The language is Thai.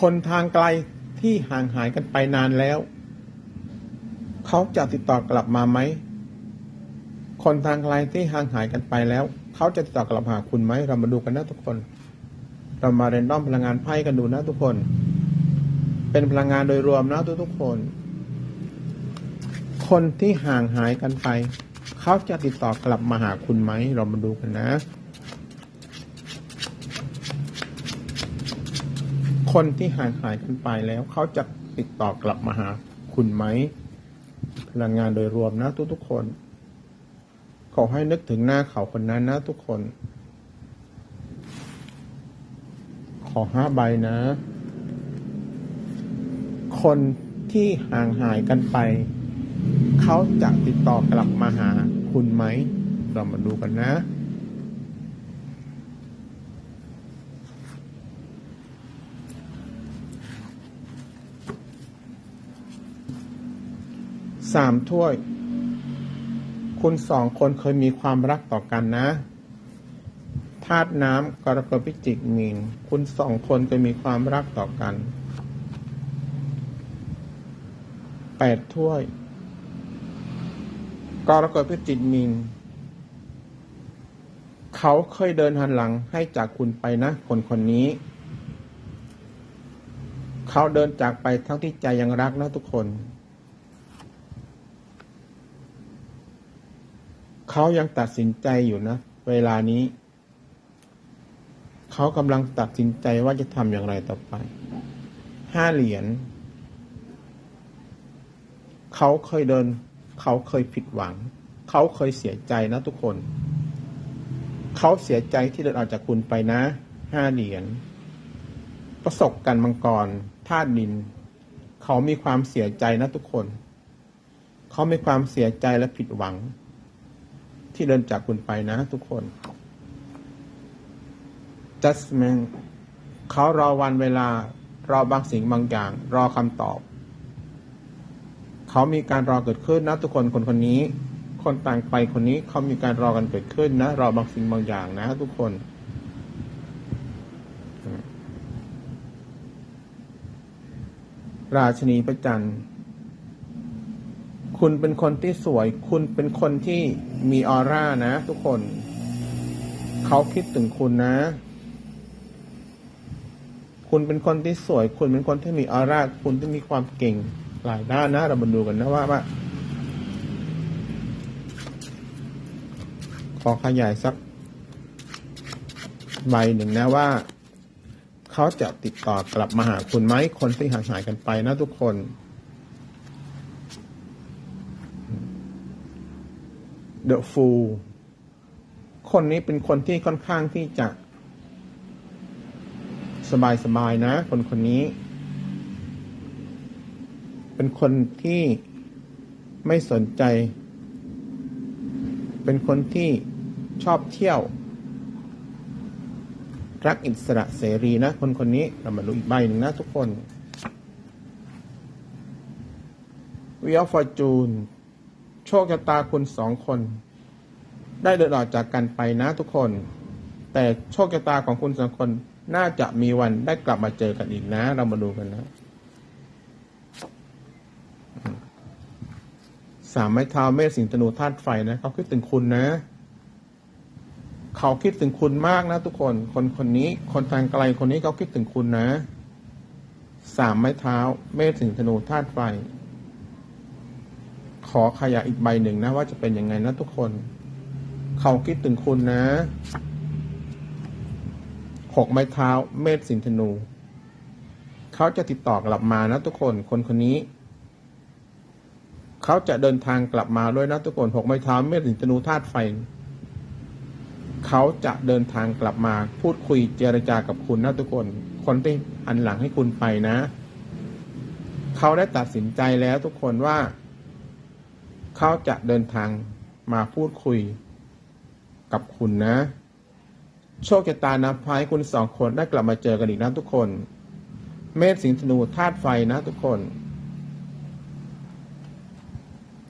คนทางไกลที่ห่างหายกันไปนานแล้ว เขาจะติดต่อกลับมาไหม คนทางไกลที่ห่างหายกันไปแล้ว เขาจะติดต่อกลับหาคุณไหม เรามาดูกันนะทุกคน เรามาเรนดอมพลังงานไพ่กันดูนะทุกคน เป็นพลังงานโดยรวมนะทุกทุกคน คนที่ห่างหายกันไป เขาจะติดต่อกลับมาหาคุณไหม เรามาดูกันนะ คนที่หางหายกันไปแล้ว เขาจะติดต่อกลับมาหาคุณไหม พลังงานโดยรวมนะทุกๆคน ขอให้นึกถึงหน้าเขาคนนั้นนะทุกคน ขอห้าใบนะ คนที่ห่างหายกันไป เขาจะติดต่อกลับมาหาคุณไหม เรามาดูกันนะ สามถ้วย คุณสองคนเคยมีความรักต่อกันนะธาตุน้ำกรกฎพิจิกมีน คุณสองคนเคยมีความรักต่อกันแปดถ้วย กรกฎพิจิกมีน เขาเคยเดินหันหลังให้จากคุณไปนะ คนคนนี้ เขาเดินจากไปทั้งที่ใจยังรักนะทุกคน เขายังตัดสินใจอยู่นะ เวลานี้ เขากำลังตัดสินใจว่าจะทำอย่างไรต่อไป ห้าเหรียญ เขาเคยเดิน เขาเคยผิดหวัง เขาเคยเสียใจนะทุกคน เขาเสียใจที่เดินออกจากคุณไปนะ ห้าเหรียญ ประสบการณ์มังกรธาตุดิน เขามีความเสียใจนะทุกคน เขามีความเสียใจและผิดหวัง ที่เดินจากคุณไปนะทุกคน judgment เขารอวันเวลา รอบางสิ่งบางอย่าง รอคำตอบ เขามีการรอเกิดขึ้นนะทุกคนคนคนนี้ คนต่างไปคนนี้เขามีการรอกันเกิดขึ้นนะ รอบางสิ่งบางอย่างนะ ทุกคนราชนีพระจันทร์ คุณเป็นคนที่สวย คุณเป็นคนที่มีออร่านะ ทุกคน เขาคิดถึงคุณนะ คุณเป็นคนที่สวย คุณเป็นคนที่มีออร่า คุณที่มีความเก่งหลายด้านนะ เรามาดูกันนะว่าว่า ขอขยายสักใบหนึ่งนะว่า เขาจะติดต่อกลับมาหาคุณไหมคนที่หางหายกันไปนะทุกคน The Fool คนนี้เป็นคนที่ค่อนข้างที่จะ สบายๆนะ คนคนนี้ เป็นคนที่ไม่สนใจ เป็นคนที่ชอบเที่ยว รักอิสระเสรีนะ คนคนนี้เรามาดูอีกใบหนึ่งนะทุกคนวิอฟอร์จูน ชคชะตาคุณสองคน ได้เดินออกจากกันไปนะทุกคน แต่โชคชะตาของคุณสองคน น่าจะมีวันได้กลับมาเจอกันอีกนะ เรามาดูกันนะสามไม้เท้าเมษสิงห์ธนูธาตุไฟนะเขาคิดถึงคุณนะ เขาคิดถึงคุณมากนะทุกคน คนคนนี้ คนทางไกลคนนี้เขาคิดถึงคุณนะ สามไม้เท้าเมษสิงห์ธนูธาตุไฟ ขอขยายอีกใบหนึ่งนะ ว่าจะเป็นยังไงนะทุกคน เขาคิดถึงคุณนะหกไม้เท้าเมษสินธนู เขาจะติดต่อกลับมานะทุกคนคนคนนี้ เขาจะเดินทางกลับมาด้วยนะทุกคนหกไม้เท้าเมษสินธนูธาตุไฟ เขาจะเดินทางกลับมา พูดคุยเจรจากับคุณนะทุกคน คนที่อันหลังให้คุณไปนะ เขาได้ตัดสินใจแล้วทุกคนว่า เขาจะเดินทางมาพูดคุยกับคุณนะ โชคชะตานะพายคุณสองคนได้กลับมาเจอกันอีกนะทุกคน เมษสิงห์ธนูธาตุไฟนะทุกคน